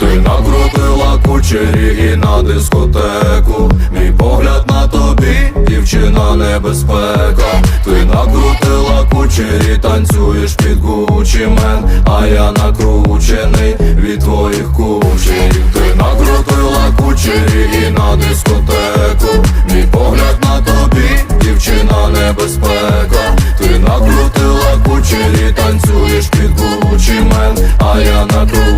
Ти накрутила кучері і на дискотеку. Мій погляд на тобі, дівчина небезпека. Ти накрутила кучері, танцюєш під Гучі мен. А я накручений від твоїх кучерів Ти накрутила кучері і на дискотеку. Мій погляд на тобі, дівчина небезпека. Ти накрутила кучері, танцюєш під Гучі мен. А я накручений